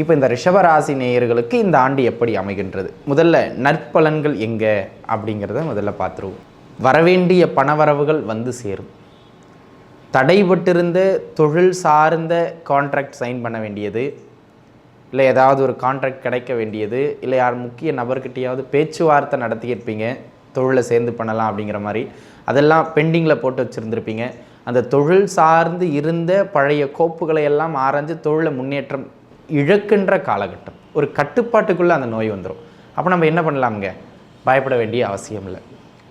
இப்போ இந்த ரிஷபராசி நேயர்களுக்கு இந்த ஆண்டு எப்படி அமைகின்றது? முதல்ல நற்பலன்கள் எங்கே? அப்படிங்கிறத முதல்ல பார்த்துருவோம். வரவேண்டிய பணவரவுகள் வந்து சேரும். தடைபட்டிருந்த தொழில் சார்ந்த கான்ட்ராக்ட் சைன் பண்ண வேண்டியது இல்லை ஏதாவது ஒரு கான்ட்ராக்ட் கிடைக்க வேண்டியது இல்லை யார் முக்கிய நபர்கிட்டையாவது பேச்சுவார்த்தை நடத்தியிருப்பீங்க தொழிலை சேர்ந்து பண்ணலாம் அப்படிங்கிற மாதிரி அதெல்லாம் பெண்டிங்கில் போட்டு வச்சுருந்துருப்பீங்க. அந்த தொழில் சார்ந்து இருந்த பழைய கோப்புகளை எல்லாம் ஆராய்ஞ்சு தொழிலை முன்னேற்றம் இழக்கின்ற காலகட்டம். ஒரு கட்டுப்பாட்டுக்குள்ளே அந்த நோய் வந்துடும் அப்போ நம்ம என்ன பண்ணலாமுங்க? பயப்பட வேண்டிய அவசியம் இல்லை.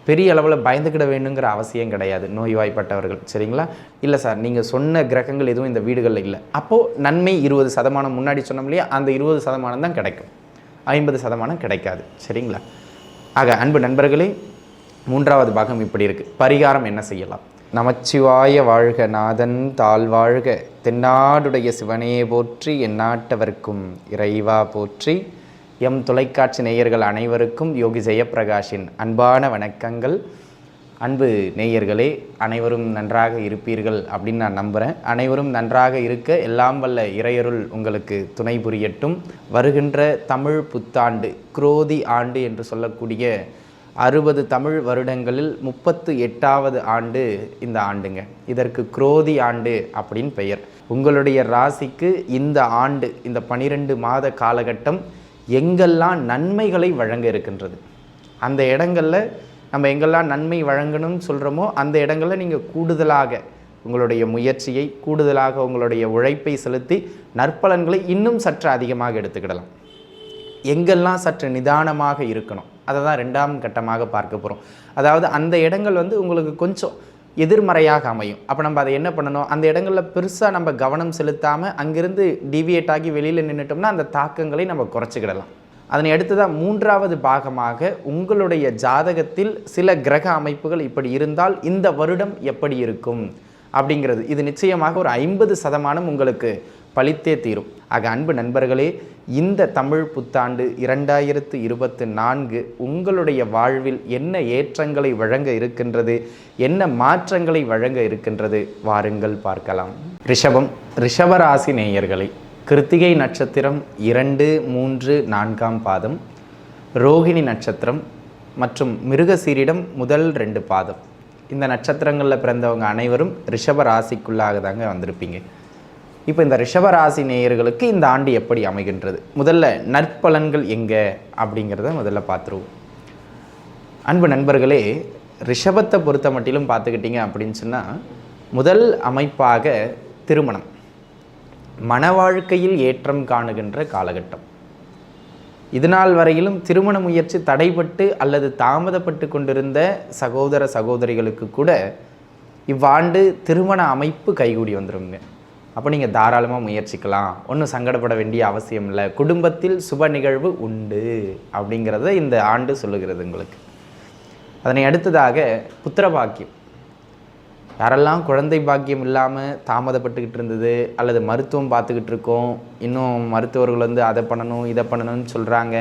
பெரிய அளவில் பயந்துக்கிட வேணுங்கிற அவசியம் கிடையாது. நோய்வாய்ப்பட்டவர்கள். சரிங்களா? இல்லை சார் நீங்கள் சொன்ன கிரகங்கள் எதுவும் இந்த வீடுகளில் இல்லை. அப்போது நன்மை இருபது சதமானம் முன்னாடி சொன்னோம் இல்லையா? அந்த இருபது சதமானம் தான் கிடைக்கும். ஐம்பது சதமானம் கிடைக்காது. சரிங்களா? ஆக அன்பு நண்பர்களே மூன்றாவது பாகம் இப்படி இருக்குது பரிகாரம் என்ன செய்யலாம்? நமச்சிவாய வாழ்க நாதன் தாழ்வாழ்க. தென்னாடுடைய சிவனே போற்றி எந்நாட்டவர்க்கும் இறைவா போற்றி. எம் தொலைக்காட்சி நேயர்கள் அனைவருக்கும் யோகி ஜெயப்பிரகாஷின் அன்பான வணக்கங்கள். அன்பு நேயர்களே அனைவரும் நன்றாக இருப்பீர்கள் அப்படின்னு நான் நம்புகிறேன் அனைவரும் நன்றாக இருக்க எல்லாம் வல்ல இறையருள் உங்களுக்கு துணை புரியட்டும். வருகின்ற தமிழ் புத்தாண்டு குரோதி ஆண்டு என்று சொல்லக்கூடிய அறுபது தமிழ் வருடங்களில் முப்பத்து எட்டாவது ஆண்டு இந்த ஆண்டுங்க. இதற்கு குரோதி ஆண்டு அப்படின்னு பெயர். உங்களுடைய ராசிக்கு இந்த ஆண்டு இந்த பனிரெண்டு மாத காலகட்டம் எங்கெல்லாம் நன்மைகளை வழங்க இருக்கின்றது? அந்த இடங்களில் நம்ம எங்கெல்லாம் நன்மை வழங்கணும்னு சொல்கிறோமோ அந்த இடங்களில் நீங்கள் கூடுதலாக உங்களுடைய முயற்சியை கூடுதலாக உங்களுடைய உழைப்பை செலுத்தி நற்பலன்களை இன்னும் சற்று அதிகமாக எடுத்துக்கிடலாம். எங்கெல்லாம் சற்று நிதானமாக இருக்கணும்? அதை தான் ரெண்டாம் கட்டமாக பார்க்க போகிறோம் அதாவது அந்த இடங்கள் வந்து உங்களுக்கு கொஞ்சம் எதிர்மறையாக அமையும். அப்போ நம்ம அதை என்ன பண்ணணும்? அந்த இடங்களில் பெருசாக நம்ம கவனம் செலுத்தாமல் அங்கிருந்து டிவியேட் ஆகி வெளியில் நின்றுட்டோம்னா அந்த தாக்கங்களை நம்ம குறைச்சிக்கிடலாம். அதனை அடுத்ததாக மூன்றாவது பாகமாக உங்களுடைய ஜாதகத்தில் சில கிரக அமைப்புகள் இப்படி இருந்தால் இந்த வருடம் எப்படி இருக்கும்? அப்படிங்கிறது. இது நிச்சயமாக ஒரு ஐம்பது சதமானம் உங்களுக்கு பழித்தே தீரும். ஆக அன்பு நண்பர்களே இந்த தமிழ் புத்தாண்டு இரண்டாயிரத்து இருபத்து நான்கு உங்களுடைய வாழ்வில் என்ன ஏற்றங்களை வழங்க இருக்கின்றது என்ன மாற்றங்களை வழங்க இருக்கின்றது வாருங்கள் பார்க்கலாம். ரிஷபம் ரிஷபராசி நேயர்களை கிருத்திகை நட்சத்திரம் இரண்டு மூன்று நான்காம் பாதம் ரோகிணி நட்சத்திரம் மற்றும் மிருகசீரிடம் முதல் ரெண்டு பாதம். இந்த நட்சத்திரங்களில் பிறந்தவங்க அனைவரும் ரிஷப ராசிக்குள்ளாக தாங்க வந்திருப்பீங்க. இப்போ இந்த ரிஷபராசி நேயர்களுக்கு இந்த ஆண்டு எப்படி அமைகின்றது? முதல்ல நற்பலன்கள் எங்கே? அப்படிங்கிறத முதல்ல பார்த்துருவோம். அன்பு நண்பர்களே ரிஷபத்தை பொறுத்த மட்டிலும் பார்த்துக்கிட்டிங்க அப்படின்னு சொன்னால் முதல் அமைப்பாக திருமணம். மன வாழ்க்கையில் ஏற்றம் காணுகின்ற காலகட்டம். இதுநாள் வரையிலும் திருமண முயற்சி தடைபட்டு அல்லது தாமதப்பட்டு கொண்டிருந்த சகோதர சகோதரிகளுக்கு கூட இவ்வாண்டு திருமண அமைப்பு கைகூடி வந்துருங்க. அப்போ நீங்கள் தாராளமாக முயற்சிக்கலாம். ஒன்றும் சங்கடப்பட வேண்டிய அவசியம் இல்லை. குடும்பத்தில் சுப நிகழ்வு உண்டு அப்படிங்கிறத இந்த ஆண்டு சொல்லுகிறது உங்களுக்கு. அதனை அடுத்ததாக புத்திர பாக்கியம். யாரெல்லாம் குழந்தை பாக்கியம் இல்லாமல் தாமதப்பட்டுக்கிட்டு இருந்தது அல்லது மருத்துவம் பார்த்துக்கிட்டு இருக்கோம் இன்னும் மருத்துவர்கள் வந்து அதை பண்ணணும் இதை பண்ணணும்னு சொல்கிறாங்க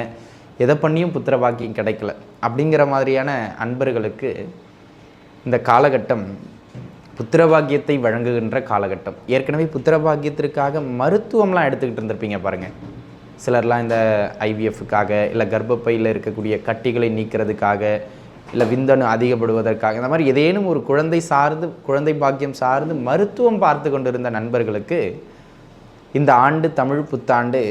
எதை பண்ணியும் புத்திர பாக்கியம் கிடைக்கல. அப்படிங்கிற மாதிரியான அன்பர்களுக்கு இந்த காலகட்டம் புத்திரபாகியத்தை வழங்குகின்ற காலகட்டம். ஏற்கனவே புத்திரபாகியத்திற்காக மருத்துவம்லாம் எடுத்துக்கிட்டு இருந்திருப்பீங்க பாருங்கள் சிலர்லாம் இந்த ஐவிஎஃப்க்காக இல்லை கர்ப்பப்பையில் இருக்கக்கூடிய கட்டிகளை நீக்கிறதுக்காக இல்லை விந்தணு அதிகப்படுவதற்காக இந்த மாதிரி ஏதேனும் ஒரு குழந்தை சார்ந்து குழந்தை பாக்கியம் சார்ந்து மருத்துவம் பார்த்து கொண்டிருந்த நண்பர்களுக்கு இந்த ஆண்டு தமிழ் புத்தாண்டு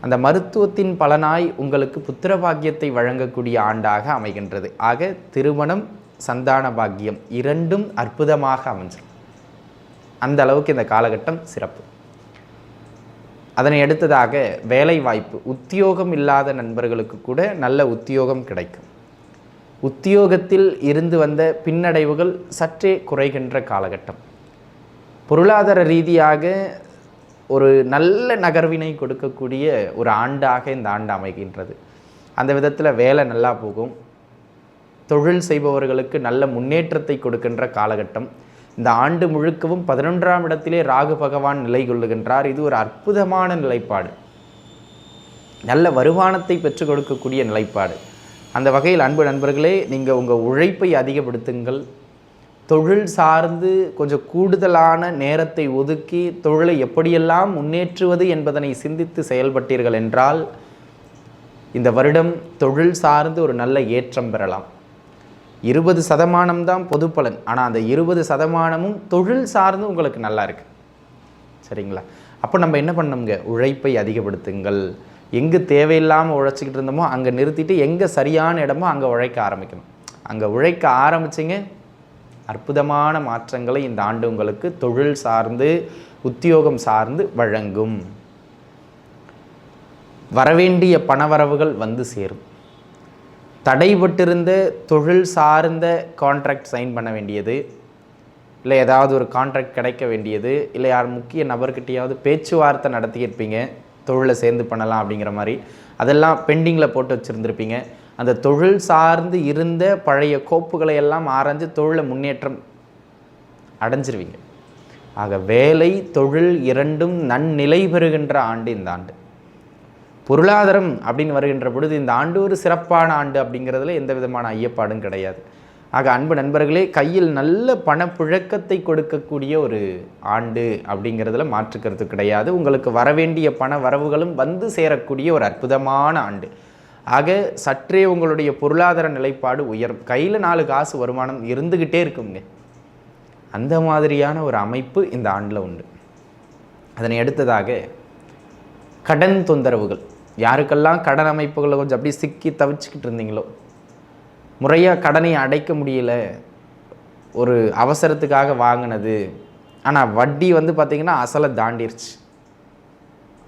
அந்த மருத்துவத்தின் பலனாய் உங்களுக்கு புத்திர பாக்கியத்தை வழங்கக்கூடிய ஆண்டாக அமைகின்றது. ஆக திருமணம் சந்தான பாக்கியம் இரண்டும் அற்புதமாக அமைஞ்சிடும் அந்த அளவுக்கு இந்த காலகட்டம் சிறப்பு. அதனை அடுத்ததாக வேலை வாய்ப்பு உத்தியோகம் இல்லாத நண்பர்களுக்கு கூட நல்ல உத்தியோகம் கிடைக்கும். உத்தியோகத்தில் இருந்து வந்த பின்னடைவுகள் சற்றே குறைகின்ற காலகட்டம். பொருளாதார ரீதியாக ஒரு நல்ல நகர்வினை கொடுக்கக்கூடிய ஒரு ஆண்டாக இந்த ஆண்டு அமைகின்றது. அந்த விதத்தில் வேலை நல்லா போகும். தொழில் செய்பவர்களுக்கு நல்ல முன்னேற்றத்தை கொடுக்கின்ற காலகட்டம். இந்த ஆண்டு முழுக்கவும் பதினொன்றாம் இடத்திலே ராகு பகவான் நிலை கொள்ளுகின்றார். இது ஒரு அற்புதமான நிலைப்பாடு. நல்ல வருமானத்தை பெற்றுக் கொடுக்கக்கூடிய நிலைப்பாடு. அந்த வகையில் அன்பு நண்பர்களே நீங்கள் உங்கள் உழைப்பை அதிகப்படுத்துங்கள். தொழில் சார்ந்து கொஞ்சம் கூடுதலான நேரத்தை ஒதுக்கி தொழிலை எப்படியெல்லாம் முன்னேற்றுவது என்பதனை சிந்தித்து செயல்பட்டீர்கள் என்றால் இந்த வருடம் தொழில் சார்ந்து ஒரு நல்ல ஏற்றம் பெறலாம். இருபது சதமானம் தான் பொதுப்பலன் ஆனால் அந்த இருபது சதமானமும் தொழில் சார்ந்து உங்களுக்கு நல்லா இருக்கு. சரிங்களா? அப்போ நம்ம என்ன பண்ணோம்ங்க உழைப்பை அதிகப்படுத்துங்கள். எங்கே தேவையில்லாமல் உழைச்சிக்கிட்டு இருந்தோமோ அங்கே நிறுத்திட்டு எங்கே சரியான இடமோ அங்கே உழைக்க ஆரம்பிக்கணும். அங்கே உழைக்க ஆரம்பிச்சிங்க. அற்புதமான மாற்றங்களை இந்த ஆண்டு உங்களுக்கு தொழில் சார்ந்து உத்தியோகம் சார்ந்து வழங்கும். வரவேண்டிய பணவரவுகள் வந்து சேரும். தடைபட்டிருந்த தொழில் சார்ந்த கான்ட்ராக்ட் சைன் பண்ண வேண்டியது இல்லை ஏதாவது ஒரு கான்ட்ராக்ட் கிடைக்க வேண்டியது இல்லை யார் முக்கிய நபர்கிட்டையாவது பேச்சுவார்த்தை நடத்தியிருப்பீங்க தொழிலை சேர்ந்து பண்ணலாம் அப்படிங்கிற மாதிரி அதெல்லாம் பெண்டிங்கில் போட்டு வச்சுருந்துருப்பீங்க. அந்த தொழில் சார்ந்து இருந்த பழைய கோப்புகளை எல்லாம் ஆராய்ஞ்சு தொழிலை முன்னேற்றம் அடைஞ்சிருவீங்க. ஆக வேலை தொழில் இரண்டும் நன்னிலை பெறுகின்ற ஆண்டு இந்த ஆண்டு. பொருளாதாரம் அப்படின்னு வருகின்ற பொழுது இந்த ஆண்டு ஒரு சிறப்பான ஆண்டு அப்படிங்கிறதுல எந்த விதமான ஐயப்பாடும் கிடையாது. ஆக அன்பு நண்பர்களே கையில் நல்ல பணப்புழக்கத்தை கொடுக்கக்கூடிய ஒரு ஆண்டு அப்படிங்கிறதுல மாற்றுக்கிறது கிடையாது. உங்களுக்கு வரவேண்டிய பண வரவுகளும் வந்து சேரக்கூடிய ஒரு அற்புதமான ஆண்டு. ஆக சற்றே உங்களுடைய பொருளாதார நிலைப்பாடு உயரும். கையில் நாலு காசு வருமானம் இருந்துக்கிட்டே இருக்குங்க அந்த மாதிரியான ஒரு அமைப்பு இந்த ஆண்டில் உண்டு. அதனை அடுத்ததாக கடன் தொந்தரவுகள். யாருக்கெல்லாம் கடன் அமைப்புகளை கொஞ்சம் அப்படியே சிக்கி தவிச்சுக்கிட்டு இருந்தீங்களோ? முறையாக கடனை அடைக்க முடியல. ஒரு அவசரத்துக்காக வாங்கினது. ஆனால் வட்டி வந்து பார்த்திங்கன்னா அசலை தாண்டிருச்சு.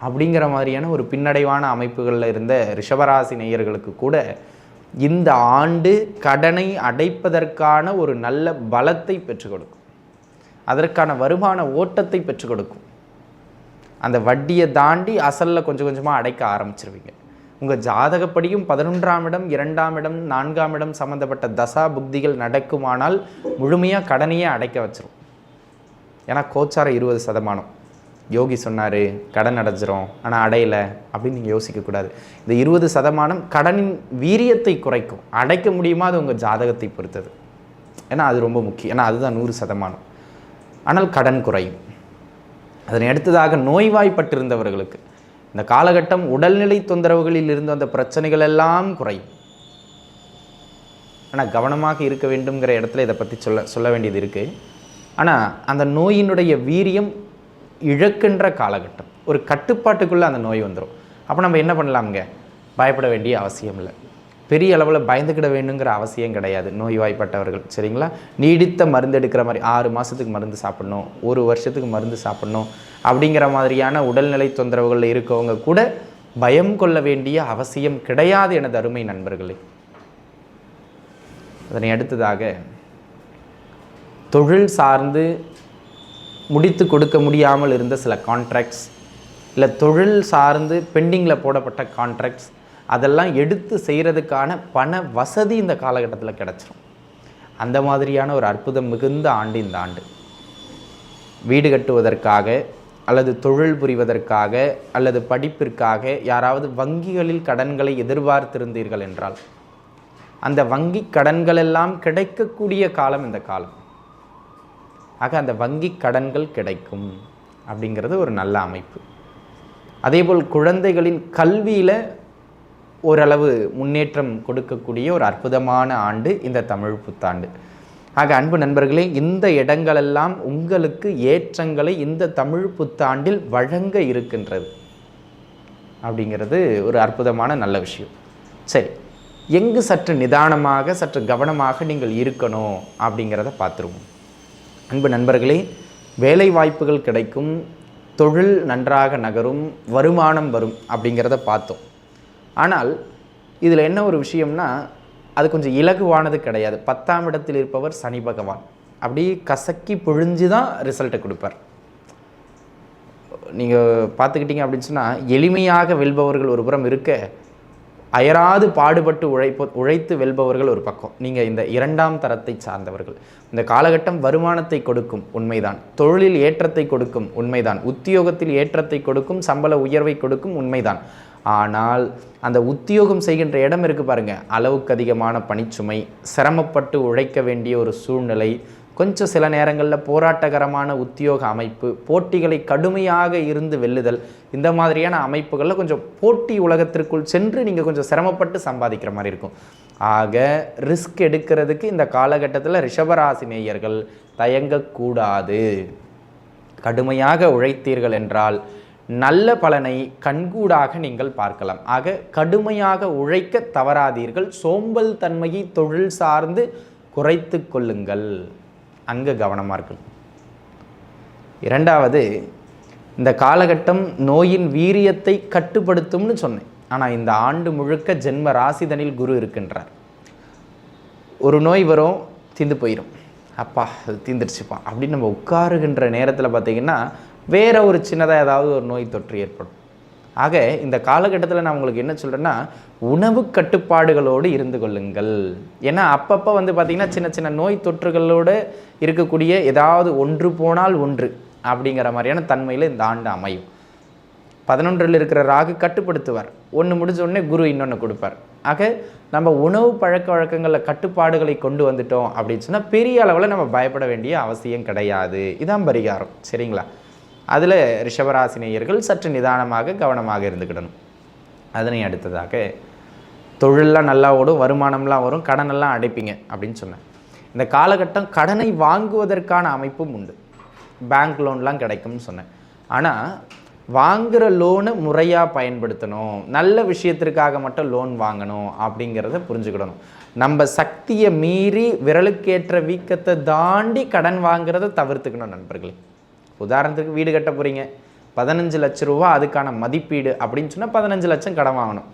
அப்படிங்கிற மாதிரியான ஒரு பின்னடைவான அமைப்புகளில் இருந்த ரிஷபராசி நேயர்களுக்கு கூட இந்த ஆண்டு கடனை அடைப்பதற்கான ஒரு நல்ல பலத்தை பெற்றுக் கொடுக்கும். அதற்கான வருமான ஓட்டத்தை பெற்றுக் கொடுக்கும். அந்த வட்டியை தாண்டி அசலில் கொஞ்சம் கொஞ்சமாக அடைக்க ஆரம்பிச்சிருவீங்க. உங்கள் ஜாதகப்படியும் பதினொன்றாம் இடம் இரண்டாம் இடம் நான்காம் இடம் சம்மந்தப்பட்ட தசா புக்திகள் நடக்குமானால் முழுமையாக கடனையே அடைக்க வச்சிரும். ஏன்னா கோச்சாரம் இருபது சதமானம். யோகி சொன்னார் கடன் அடைஞ்சிரும் ஆனால் அடையலை அப்படின்னு நீங்கள் யோசிக்கக்கூடாது இந்த இருபது சதமானம் கடனின் வீரியத்தை குறைக்கும். அடைக்க முடியுமா? அது உங்கள் ஜாதகத்தை பொறுத்தது. ஏன்னா அது ரொம்ப முக்கியம். ஏன்னா அதுதான் நூறு சதமானம். ஆனால் கடன் குறையும். அதனை அடுத்ததாக நோய்வாய்ப்பட்டிருந்தவர்களுக்கு. இந்த காலகட்டம் உடல்நிலை தொந்தரவுகளில் இருந்து வந்த பிரச்சனைகள் எல்லாம் குறையும். ஆனால் கவனமாக இருக்க வேண்டுங்கிற இடத்துல இதை பற்றி சொல்ல சொல்ல வேண்டியது இருக்குது ஆனால் அந்த நோயினுடைய வீரியம் இழக்கின்ற காலகட்டம். ஒரு கட்டுப்பாட்டுக்குள்ளே அந்த நோய் வந்துடும் அப்போ நம்ம என்ன பண்ணலாமுங்க? பயப்பட வேண்டிய அவசியம் இல்லை. பெரிய அளவில் பயந்துக்கிட வேணுங்கிற அவசியம் கிடையாது. நோய்வாய்ப்பட்டவர்கள். சரிங்களா? நீடித்த மருந்து எடுக்கிற மாதிரி ஆறு மாதத்துக்கு மருந்து சாப்பிடணும் ஒரு வருஷத்துக்கு மருந்து சாப்பிடணும் அப்படிங்கிற மாதிரியான உடல்நிலை தொந்தரவுகளில் இருக்கவங்க கூட பயம் கொள்ள வேண்டிய அவசியம் கிடையாது எனது அருமை நண்பர்களே. அதனை அடுத்ததாக தொழில் சார்ந்து முடித்து கொடுக்க முடியாமல் இருந்த சில கான்ட்ராக்ட்ஸ் இல்லை தொழில் சார்ந்து பெண்டிங்கில் போடப்பட்ட கான்ட்ராக்ட்ஸ் அதெல்லாம் எடுத்து செய்கிறதுக்கான பண வசதி இந்த காலகட்டத்தில் கிடச்சிரும். அந்த மாதிரியான ஒரு அற்புதம் மிகுந்த ஆண்டு இந்த ஆண்டு. வீடு கட்டுவதற்காக அல்லது தொழில் புரிவதற்காக அல்லது படிப்பிற்காக யாராவது வங்கிகளில் கடன்களை எதிர்பார்த்திருந்தீர்கள் என்றால் அந்த வங்கி கடன்கள் எல்லாம் கிடைக்கக்கூடிய காலம் இந்த காலம். ஆக அந்த வங்கி கடன்கள் கிடைக்கும் அப்படிங்கிறது ஒரு நல்ல அமைப்பு. அதேபோல் குழந்தைகளின் கல்வியில் ஓரளவு முன்னேற்றம் கொடுக்கக்கூடிய ஒரு அற்புதமான ஆண்டு இந்த தமிழ் புத்தாண்டு. ஆக அன்பு நண்பர்களே இந்த இடங்களெல்லாம் உங்களுக்கு ஏற்றங்களை இந்த தமிழ் புத்தாண்டில் வழங்க இருக்கின்றது அப்படிங்கிறது ஒரு அற்புதமான நல்ல விஷயம். சரி எங்கு சற்று நிதானமாக சற்று கவனமாக நீங்கள் இருக்கணும் அப்படிங்கிறத பார்த்துருவோம். அன்பு நண்பர்களே வேலை வாய்ப்புகள் கிடைக்கும் தொழில் நன்றாக நகரும் வருமானம் வரும் அப்படிங்கிறத பார்த்தோம். ஆனால் இதில் என்ன ஒரு விஷயம்னா அது கொஞ்சம் இலகுவானது கிடையாது. பத்தாம் இடத்தில் இருப்பவர் சனி பகவான். அப்படியே கசக்கி பொழிஞ்சு தான் ரிசல்ட்டை கொடுப்பார். நீங்கள் பார்த்துக்கிட்டீங்க அப்படின்னு சொன்னால் எளிமையாக வெல்பவர்கள் ஒரு புறம் இருக்க அயராது பாடுபட்டு உழைப்ப உழைத்து வெல்பவர்கள் ஒரு பக்கம். நீங்கள் இந்த இரண்டாம் தரத்தை சார்ந்தவர்கள். இந்த காலகட்டம் வருமானத்தை கொடுக்கும் உண்மைதான். தொழிலில் ஏற்றத்தை கொடுக்கும் உண்மைதான். உத்தியோகத்தில் ஏற்றத்தை கொடுக்கும் சம்பள உயர்வை கொடுக்கும் உண்மைதான். ஆனால் அந்த உத்தியோகம் செய்கின்ற இடம் இருக்குது பாருங்கள் அளவுக்கு அதிகமான பணிச்சுமை சிரமப்பட்டு உழைக்க வேண்டிய ஒரு சூழ்நிலை கொஞ்சம் சில நேரங்களில் போராட்டகரமான உத்தியோக அமைப்பு போட்டிகளை கடுமையாக இருந்து வெல்லுதல் இந்த மாதிரியான அமைப்புகளில் கொஞ்சம் போட்டி உலகத்திற்குள் சென்று நீங்கள் கொஞ்சம் சிரமப்பட்டு சம்பாதிக்கிற மாதிரி இருக்கும். ஆக ரிஸ்க் எடுக்கிறதுக்கு இந்த காலகட்டத்தில் ரிஷபராசி நேயர்கள் தயங்கக்கூடாது. கடுமையாக உழைத்தீர்கள் என்றால் நல்ல பலனை கண்கூடாக நீங்கள் பார்க்கலாம். ஆக கடுமையாக உழைக்க தவறாதீர்கள். சோம்பல் தன்மையை தொழில் சார்ந்து குறைத்து கொள்ளுங்கள். அங்கே கவனமாக இருக்கணும். இரண்டாவது இந்த காலகட்டம் நோயின் வீரியத்தை கட்டுப்படுத்தும்னு சொன்னேன். ஆனால் இந்த ஆண்டு முழுக்க ஜென்ம ராசிதனில் குரு இருக்கின்றார். ஒரு நோய் வரும் தீந்து போயிடும் அப்பா அது தீந்துருச்சுப்பா. அப்படின்னு நம்ம உட்காருகின்ற நேரத்தில் பார்த்தீங்கன்னா வேறு ஒரு சின்னதாக ஏதாவது ஒரு நோய் தொற்று ஏற்படும். ஆக இந்த காலகட்டத்தில் நான் உங்களுக்கு என்ன சொல்கிறேன்னா உணவு கட்டுப்பாடுகளோடு இருந்து கொள்ளுங்கள். ஏன்னா அப்பப்போ வந்து பார்த்திங்கன்னா சின்ன சின்ன நோய் தொற்றுகளோடு இருக்கக்கூடிய ஏதாவது ஒன்று போனால் ஒன்று அப்படிங்கிற மாதிரியான தன்மையில் இந்த ஆண்டு அமையும். பதினொன்றில் இருக்கிற ராகு கட்டுப்படுத்துவார். ஒன்று முடிஞ்ச உடனே குரு இன்னொன்று கொடுப்பார். ஆக நம்ம உணவு பழக்க வழக்கங்களில் கட்டுப்பாடுகளை கொண்டு வந்துட்டோம் அப்படின்னு சொன்னால் பெரிய அளவில் நம்ம பயப்பட வேண்டிய அவசியம் கிடையாது. இதான் பரிகாரம். சரிங்களா? அதில் ரிஷபராசினியர்கள் சற்று நிதானமாக கவனமாக இருந்துக்கிடணும். அதனை அடுத்ததாக தொழிலெலாம் நல்லா ஓடும் வருமானம்லாம் வரும் கடனெல்லாம் அடைப்பீங்க அப்படின்னு சொன்னேன். இந்த காலகட்டம் கடனை வாங்குவதற்கான அமைப்பும் உண்டு. பேங்க் லோன்லாம் கிடைக்கும்னு சொன்னேன். ஆனால் வாங்குகிற லோனை முறையாக பயன்படுத்தணும். நல்ல விஷயத்திற்காக மட்டும் லோன் வாங்கணும் அப்படிங்கிறத புரிஞ்சுக்கிடணும். நம்ம சக்தியை மீறி விரலுக்கேற்ற வீக்கத்தை தாண்டி கடன் வாங்குறத தவிர்த்துக்கணும் நண்பர்களே. உதாரணத்துக்கு வீடு கட்ட போகிறீங்க பதினஞ்சு லட்ச ரூபா அதுக்கான மதிப்பீடு அப்படின்னு சொன்னால் பதினஞ்சு லட்சம் கடன் வாங்கணும்.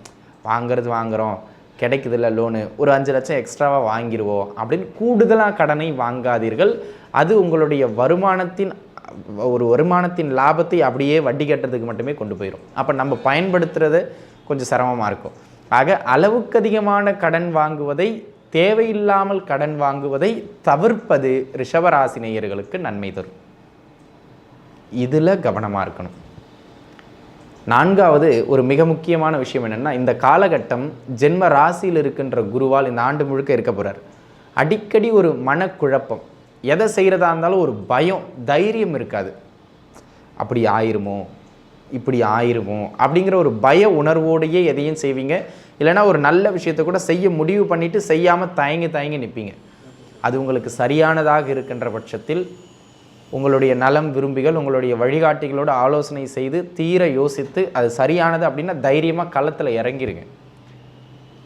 வாங்குறது வாங்குகிறோம் கிடைக்குதுல்ல லோனு. ஒரு அஞ்சு லட்சம் எக்ஸ்ட்ராவாக வாங்கிடுவோம் அப்படின்னு கூடுதலாக கடனை வாங்காதீர்கள். அது உங்களுடைய வருமானத்தின் ஒரு வருமானத்தின் லாபத்தை அப்படியே வட்டி கட்டுறதுக்கு மட்டுமே கொண்டு போயிடும் அப்போ நம்ம பயன்படுத்துறது கொஞ்சம் சிரமமாக இருக்கும். ஆக அளவுக்கு அதிகமான கடன் வாங்குவதை தேவையில்லாமல் கடன் வாங்குவதை தவிர்ப்பது ரிஷபராசினியர்களுக்கு நன்மை தரும். இதில் கவனமாக இருக்கணும். நான்காவது ஒரு மிக முக்கியமான விஷயம் என்னென்னா இந்த காலகட்டம் ஜென்ம ராசியில் இருக்கின்ற குருவால் இந்த ஆண்டு முழுக்க இருக்க போகிறார் அடிக்கடி ஒரு மனக்குழப்பம். எதை செய்கிறதா இருந்தாலும் ஒரு பயம் தைரியம் இருக்காது. அப்படி ஆயிருமோ? இப்படி ஆயிருமோ? அப்படிங்கிற ஒரு பய உணர்வோடையே எதையும் செய்வீங்க. இல்லைனா ஒரு நல்ல விஷயத்தை கூட செய்ய முடிவு பண்ணிவிட்டு செய்யாமல் தயங்கி தயங்கி நிற்பீங்க அது உங்களுக்கு சரியானதாக இருக்கின்ற பட்சத்தில் உங்களுடைய நலம் விரும்பிகள் உங்களுடைய வழிகாட்டிகளோடு ஆலோசனை செய்து தீர யோசித்து அது சரியானது அப்படின்னா தைரியமாக களத்தில் இறங்கிருங்க.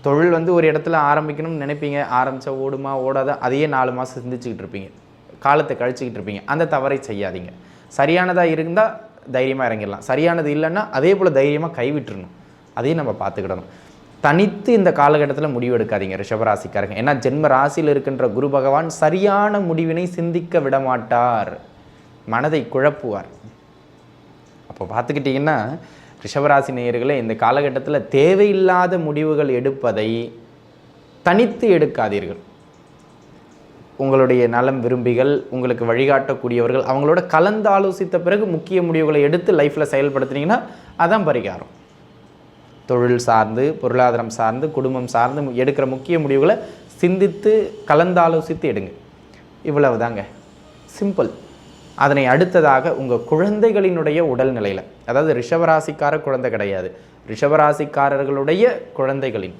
தொழில் வந்து ஒரு இடத்துல ஆரம்பிக்கணும்னு நினைப்பீங்க. ஆரம்பித்தா ஓடுமா ஓடாத அதையே நாலு மாதம் சிந்திச்சுக்கிட்டு இருப்பீங்க. காலத்தை கழிச்சிக்கிட்டு இருப்பீங்க. அந்த தவறை செய்யாதீங்க. சரியானதாக இருந்தால் தைரியமாக இறங்கிடலாம். சரியானது இல்லைன்னா அதே போல் தைரியமாக கைவிட்டுருணும் அதையும் நம்ம பார்த்துக்கிடணும். தனித்து இந்த காலகட்டத்தில் முடிவு எடுக்காதீங்க ரிஷபராசிக்காரங்க. ஏன்னா ஜென்ம ராசியில் இருக்கின்ற குரு பகவான் சரியான முடிவினை சிந்திக்க விடமாட்டார். மனதை குழப்புவார். அப்போ பார்த்துக்கிட்டிங்கன்னா ரிஷபராசி நேயர்களே இந்த காலகட்டத்தில் தேவையில்லாத முடிவுகள் எடுப்பதை தனித்து எடுக்காதீர்கள். உங்களுடைய நலம் விரும்பிகள் உங்களுக்கு வழிகாட்டக்கூடியவர்கள் அவங்களோட கலந்து ஆலோசித்த பிறகு முக்கிய முடிவுகளை எடுத்து லைஃப்பில் செயல்படுத்துனீங்கன்னா அதான் பரிகாரம். தொழில் சார்ந்து பொருளாதாரம் சார்ந்து குடும்பம் சார்ந்து எடுக்கிற முக்கிய முடிவுகளை சிந்தித்து கலந்தாலோசித்து எடுங்க. இவ்வளவு தாங்க சிம்பிள். அதனை அடுத்ததாக உங்கள் குழந்தைகளினுடைய உடல்நிலையில் அதாவது ரிஷபராசிக்கார குழந்தை கிடையாது ரிஷபராசிக்காரர்களுடைய குழந்தைகளின்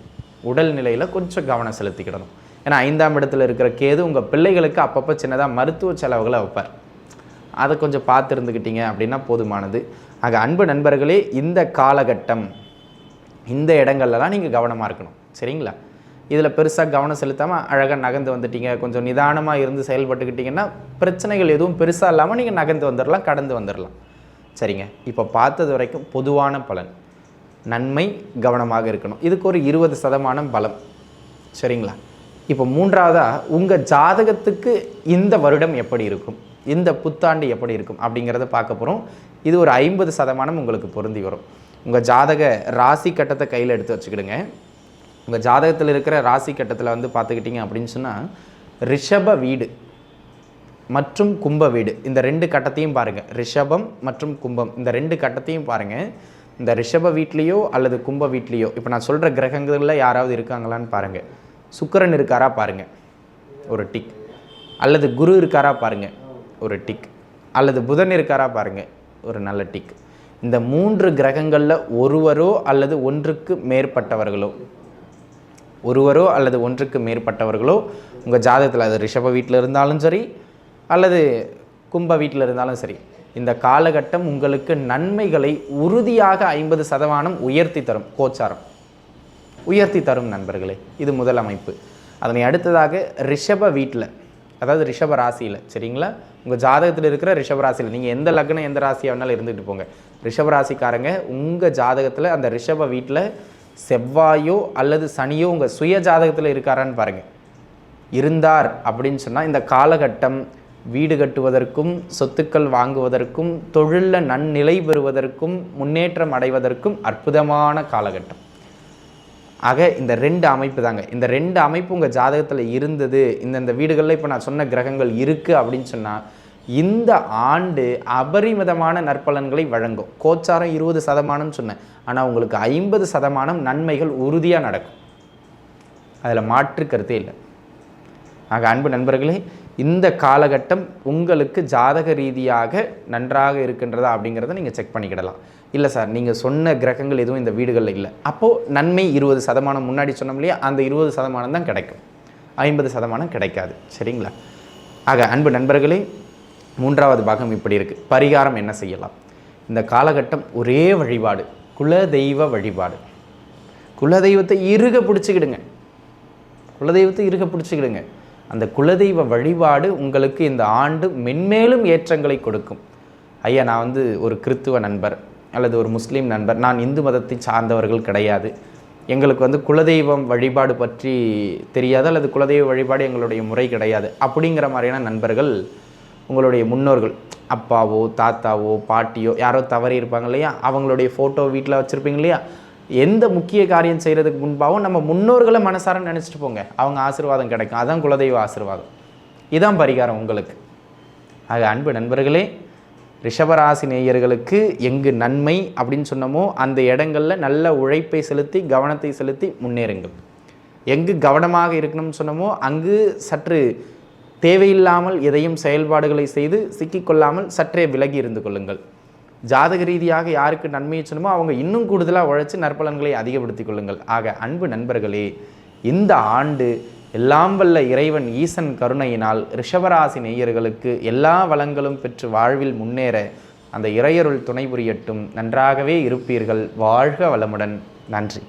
உடல்நிலையில் கொஞ்சம் கவனம் செலுத்திக்கிடணும். ஏன்னா ஐந்தாம் இடத்துல இருக்கிற கேது உங்கள் பிள்ளைகளுக்கு அப்பப்போ சின்னதாக மருத்துவ செலவுகளை வைப்பார். அதை கொஞ்சம் பார்த்து இருந்துக்கிட்டீங்க அப்படின்னா போதுமானது. ஆக அன்பு நண்பர்களே இந்த காலகட்டம் இந்த இடங்கள்லாம் நீங்கள் கவனமாக இருக்கணும். சரிங்களா? இதில் பெருசாக கவனம் செலுத்தாமல் அழகாக நகர்ந்து வந்துட்டீங்க. கொஞ்சம் நிதானமாக இருந்து செயல்பட்டுக்கிட்டிங்கன்னா பிரச்சனைகள் எதுவும் பெருசாக இல்லாமல் நீங்கள் நகர்ந்து வந்துடலாம் கடந்து வந்துடலாம் சரிங்க. இப்போ பார்த்தது வரைக்கும் பொதுவான பலன். நன்மை கவனமாக இருக்கணும். இதுக்கு ஒரு இருபது சதமானம் பலம். சரிங்களா? இப்போ மூன்றாவதாக உங்கள் ஜாதகத்துக்கு இந்த வருடம் எப்படி இருக்கும்? இந்த புத்தாண்டு எப்படி இருக்கும்? அப்படிங்கிறத பார்க்க போகிறோம் இது ஒரு ஐம்பது சதமானம் உங்களுக்கு பொருந்தி வரும். உங்கள் ஜாதக ராசி கட்டத்தை கையில் எடுத்து வச்சுக்கிடுங்க. உங்கள் ஜாதகத்தில் இருக்கிற ராசி கட்டத்தில் வந்து பார்த்துக்கிட்டிங்க அப்படின்னு சொன்னால் ரிஷப வீடு மற்றும் கும்ப வீடு இந்த ரெண்டு கட்டத்தையும் பாருங்கள் ரிஷபம் மற்றும் கும்பம் இந்த ரெண்டு கட்டத்தையும் பாருங்கள் இந்த ரிஷப வீட்லேயோ அல்லது கும்ப வீட்லேயோ இப்போ நான் சொல்கிற கிரகங்களில் யாராவது இருக்காங்களான்னு பாருங்கள் சுக்கிரன் இருக்காரா பாருங்கள் ஒரு டிக் அல்லது குரு இருக்காரா பாருங்கள் ஒரு டிக் அல்லது புதன் இருக்காரா பாருங்கள் ஒரு நல்ல டிக் இந்த மூன்று கிரகங்களில் ஒருவரோ அல்லது ஒன்றுக்கு மேற்பட்டவர்களோ ஒருவரோ அல்லது ஒன்றுக்கு மேற்பட்டவர்களோ உங்கள் ஜாதகத்தில் அது ரிஷப வீட்டில் இருந்தாலும் சரி அல்லது கும்ப வீட்டில் இருந்தாலும் சரி இந்த காலகட்டம் உங்களுக்கு நன்மைகளை உறுதியாக ஐம்பது சதமானம் உயர்த்தி தரும் கோச்சாரம். உயர்த்தி தரும் நண்பர்களே இது முதல் அமைப்பு. அதனை அடுத்ததாக ரிஷப வீட்டில் அதாவது ரிஷப ராசியில் சரிங்களா? உங்கள் ஜாதகத்தில் இருக்கிற ரிஷப ராசியில் நீங்கள் எந்த லக்னம் எந்த ராசியாக வேணாலும் இருந்துகிட்டு போங்க. ரிஷப ராசிக்காரங்க உங்கள் ஜாதகத்தில் அந்த ரிஷப வீட்டில் செவ்வாயோ அல்லது சனியோ உங்கள் சுய ஜாதகத்தில் இருக்காரான்னு பாருங்கள் இருந்தார் அப்படின்னு சொன்னால் இந்த காலகட்டம் வீடு கட்டுவதற்கும் சொத்துக்கள் வாங்குவதற்கும் தொழிலில் நன்னிலை பெறுவதற்கும் முன்னேற்றம் அடைவதற்கும் அற்புதமான காலகட்டம். ஆக இந்த ரெண்டு அமைப்பு தாங்க. இந்த ரெண்டு அமைப்பு உங்கள் ஜாதகத்தில் இருந்தது இந்தந்த வீடுகளில் இப்போ நான் சொன்ன கிரகங்கள் இருக்குது அப்படின்னு சொன்னால் இந்த ஆண்டு அபரிமிதமான நற்பலன்களை வழங்கும். கோச்சாரம் இருபது சதமானம்னு சொன்னேன். ஆனால் உங்களுக்கு ஐம்பது சதமானம் நன்மைகள் உறுதியாக நடக்கும். அதில் மாற்று கருத்தே இல்லை. ஆக அன்பு நண்பர்களே இந்த காலகட்டம் உங்களுக்கு ஜாதக ரீதியாக நன்றாக இருக்கின்றதா அப்படிங்கிறத நீங்கள் செக் பண்ணிக்கிடலாம். இல்லை சார் நீங்கள் சொன்ன கிரகங்கள் எதுவும் இந்த வீடுகளில் இல்லை. அப்போது நன்மை இருபது சதமானம் முன்னாடி சொன்னோம் இல்லையா அந்த இருபது சதமானம் தான் கிடைக்கும். ஐம்பது சதமானம் கிடைக்காது. சரிங்களா? ஆக அன்பு நண்பர்களே மூன்றாவது பாகம் இப்படி இருக்குது பரிகாரம் என்ன செய்யலாம்? இந்த காலகட்டம் ஒரே வழிபாடு குலதெய்வ வழிபாடு. குலதெய்வத்தை இறுக பிடிச்சிக்கிடுங்க. குலதெய்வத்தை இறுக பிடிச்சிக்கிடுங்க. அந்த குலதெய்வ வழிபாடு உங்களுக்கு இந்த ஆண்டு மென்மேலும் ஏற்றங்களை கொடுக்கும். ஐயா நான் வந்து ஒரு கிறித்துவ நண்பர் அல்லது ஒரு முஸ்லீம் நண்பர். நான் இந்து மதத்தை சார்ந்தவர்கள் கிடையாது. எங்களுக்கு வந்து குலதெய்வம் வழிபாடு பற்றி தெரியாது அல்லது குலதெய்வ வழிபாடு எங்களுடைய முறை கிடையாது. அப்படிங்கிற மாதிரியான நண்பர்கள் உங்களுடைய முன்னோர்கள் அப்பாவோ தாத்தாவோ பாட்டியோ யாரோ தவறி இருப்பாங்க இல்லையா? அவங்களுடைய ஃபோட்டோ வீட்டில் வச்சுருப்பீங்க இல்லையா? எந்த முக்கிய காரியம் செய்கிறதுக்கு முன்பாகவும் நம்ம முன்னோர்களை மனசார நினச்சிட்டு போங்க. அவங்க ஆசீர்வாதம் கிடைக்கும். அதான் குலதெய்வ ஆசீர்வாதம். இதான் பரிகாரம் உங்களுக்கு. ஆக அன்பு நண்பர்களே ரிஷபராசி நேயர்களுக்கு எங்கு நன்மை அப்படின்னு சொன்னமோ அந்த இடங்களில் நல்ல உழைப்பை செலுத்தி கவனத்தை செலுத்தி முன்னேறுங்கள். எங்கு கவனமாக இருக்கணும்னு சொன்னமோ அங்கு சற்று தேவையில்லாமல் எதையும் செயல்பாடுகளை செய்து சிக்கிக்கொள்ளாமல் சற்றே விலகி இருந்து கொள்ளுங்கள். ஜாதக ரீதியாக யாருக்கு நன்மையை சொல்லுமோ அவங்க இன்னும் கூடுதலாக உழைச்சி நற்பலன்களை அதிகப்படுத்திக் கொள்ளுங்கள். ஆக அன்பு நண்பர்களே இந்த ஆண்டு எல்லாம் வல்ல இறைவன் ஈசன் கருணையினால் ரிஷபராசி நேயர்களுக்கு எல்லா வளங்களும் பெற்று வாழ்வில் முன்னேற அந்த இறையருள் துணை புரியட்டும். நன்றாகவே இருப்பீர்கள். வாழ்க வளமுடன். நன்றி.